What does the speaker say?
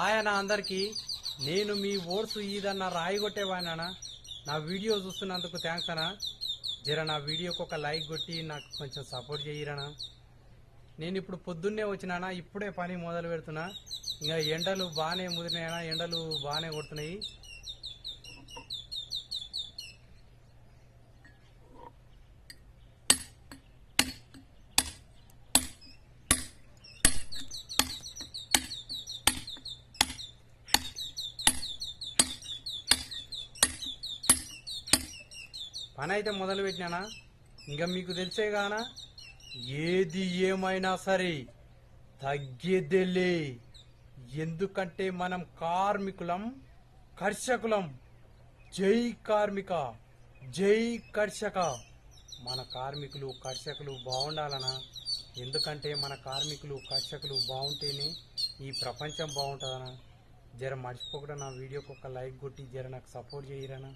ఆయన అందరికీ నేను మీ ఓట్స్ ఈదన్న రాయిగొట్టేవాడినా నా వీడియో చూస్తున్నందుకు థ్యాంక్స్ అనా జర నా వీడియోకి ఒక లైక్ కొట్టి నాకు కొంచెం సపోర్ట్ చేయరనా నేను ఇప్పుడు పొద్దున్నే వచ్చినానా ఇప్పుడే పని మొదలు పెడుతున్నా. ఇంకా ఎండలు బాగానే ముదిరినాయనా ఎండలు బాగానే కొడుతున్నాయి. పని అయితే మొదలు పెట్టినానా ఇంకా మీకు తెలిసే కానా ఏది ఏమైనా సరే తగ్గేదేలే. ఎందుకంటే మనం కార్మికులం కర్షకులం. జై కార్మిక జై కర్షక. మన కార్మికులు కర్షకులు బాగుండాలనా? ఎందుకంటే మన కార్మికులు కర్షకులు బాగుంటేనే ఈ ప్రపంచం బాగుంటుందనా? జర మర్చిపోకుండా నా వీడియోకి ఒక లైక్ కొట్టి జర నాకు సపోర్ట్ చేయరనా?